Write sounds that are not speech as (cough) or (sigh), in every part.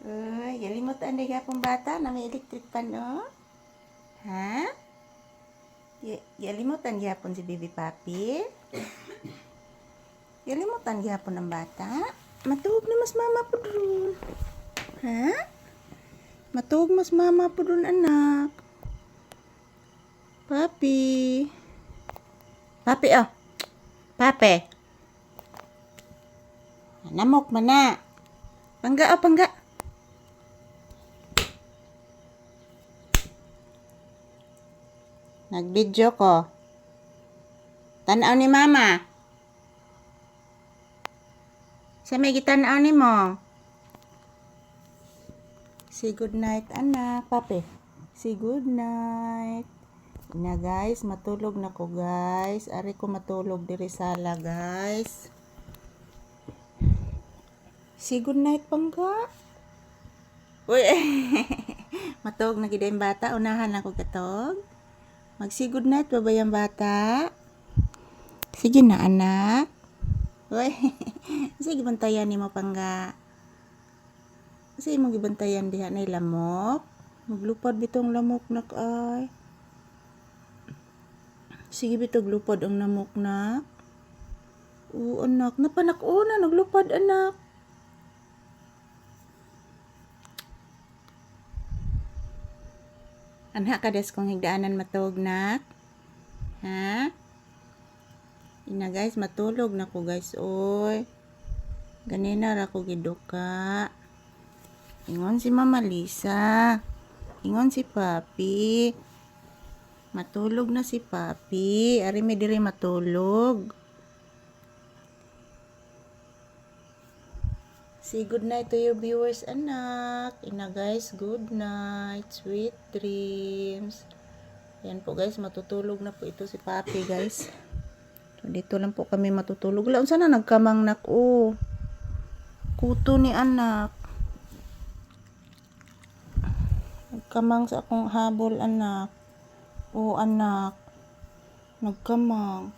Uy, galimutan di ka pong bata na may electric pan, oh. Ha? Galimutan gyapon si Bibi Papi? Galimutan gyapon ng bata? Matuog na mas mama po dun. Ha? Matuog mas mama po dun, anak. Papi. Papi, oh. Papi. Namok man na. Pangga, oh, pangga. Nag-video ko. Tanaw ni mama. Sa may gitanaw ni mo. Say good night, anak. Papi. Say good night. Na guys, matulog na ko guys. Ari ko matulog diri sala guys. Say good night pangga. Uy, (laughs) matulog na gid bata. Unahan ako katog. Mag-say good night ba yung bata? Sige na, anak. Uy, (laughs) sige bantayan ni mo pangga. Sige mo gibantayan diha na lamok. Maglupad bitong lamok nak ay. Sige bitog lupad ang namok nak. Oo anak, napanak una naglupad anak. Anha ka des kung higdaanan matog nak. Ha? Ina guys, matulog na ko guys. Oy. Ganina ra ko giduka. Ingon si Mama Lisa. Ingon si Papi. Matulog na si Papi. Ari mi diri matulog. Say good night to your viewers, anak. Ina guys, good night. Sweet dreams. Yan po guys, matutulog na po ito si Papi guys. Dito lang po kami matutulog. Laon sana nagkamang nak oh. Kuto ni anak. Nagkamang sa akong habol anak. Oh anak. Nagkamang.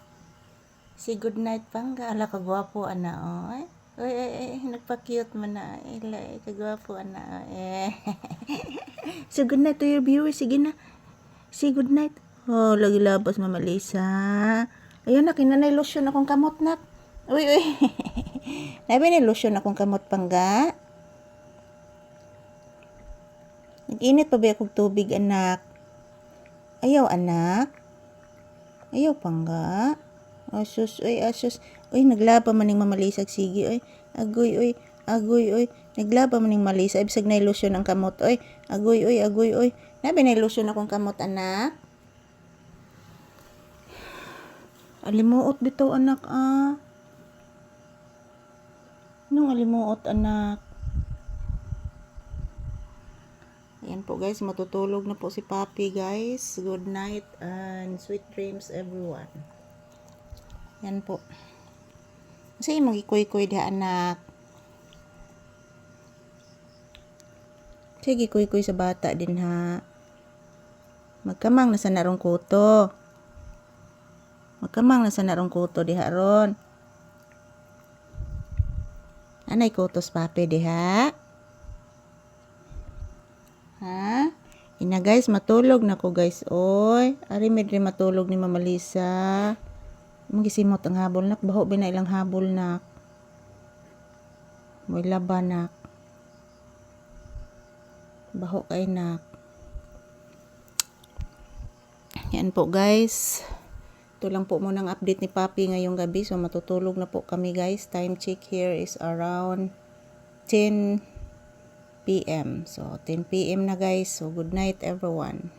Say good night pangga. Ala kagwapo ana oy. Oy, oy, oy, nagpa-cute man na. Ila, eh, kagwapo ana. Eh. (laughs) Say good night to your viewers. Sige na. Say good night. Oh, lagi labas Mama Lisa. Ayun na, kinanay lotion akong kamot nak. Uy, uy. (laughs) Nabi ni lotion akong kamot pangga. Nag-init pa ba akong tubig, anak? Ayaw, anak. Ayaw, pangga. Asus, uy, asus. Uy, naglaba maning mamalisag sige, uy. Agoy, uy. Agoy, uy. Naglaba maning malisa. Ibsag na ilusyon ang kamot, uy. Agoy, uy, agoy, uy. Nabi na ilusyon akong kamot, anak. Alimuot dito, anak, ah. Anong alimuot, anak? Ayan po guys, matutulog na po si Papi guys. Good night and sweet dreams everyone. Yan po. Kasi magikuy-kuy di anak. Sige, kuy-kuy sa bata din ha. Magkamang na sa narong kuto. Magkamang na sa narong kuto di ron. Anay kutos papi di ha. Ha? Ina guys, matulog na ko guys. Oy, ari medre matulog ni Mama Lisa. Magisimot ang habol nak. Baho ba ilang habol nak. May laban nak. Baho kay nak. Yan po guys. Ito lang po muna ang update ni Papi ngayong gabi. So matutulog na po kami guys. Time check here is around 10 p.m. So 10 p.m. na guys. So good night everyone.